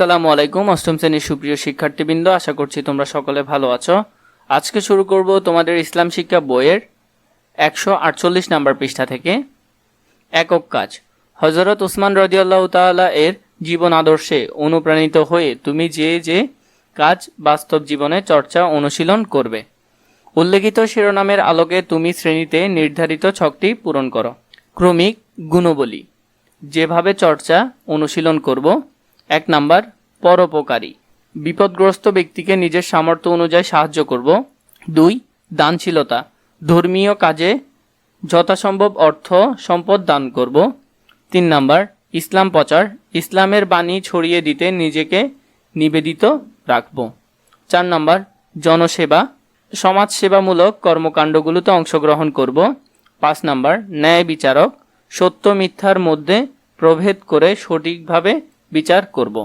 আসসালামু আলাইকুম, অষ্টম শ্রেণির সুপ্রিয় শিক্ষার্থীবৃন্দ, আশা করছি তোমরা সকলে ভালো আছো। আজকে শুরু করব তোমাদের ইসলাম শিক্ষা বইয়ের একশো আটচল্লিশ নাম্বার পৃষ্ঠা থেকে। একক কাজ। হজরত উসমান রদিয়াল্লাহ তাআলা এর জীবন আদর্শে অনুপ্রাণিত হয়ে তুমি যে যে কাজ বাস্তব জীবনে চর্চা অনুশীলন করবে। উল্লেখিত শিরোনামের আলোকে তুমি শ্রেণীতে নির্ধারিত ছকটি পূরণ করো। ক্রমিক গুণবলী। যেভাবে চর্চা অনুশীলন করব এক নাম্বার, পরোপকারী। বিপদগ্রস্ত ব্যক্তিকে নিজের সামর্থ্য অনুযায়ী সাহায্য করব। দুই, দানশীলতা। ধর্মীয় কাজে যথাসম্ভব অর্থ সম্পদ দান করব। তিন নাম্বার, ইসলাম প্রচার। ইসলামের বাণী ছড়িয়ে দিতে নিজেকে নিবেদিত রাখব। চার নাম্বার, জনসেবা। সমাজসেবামূলক কর্মকাণ্ডগুলোতে অংশগ্রহণ করব। পাঁচ নাম্বার, ন্যায় বিচারক। সত্য মিথ্যার মধ্যে প্রভেদ করে সঠিকভাবে বিচার করব।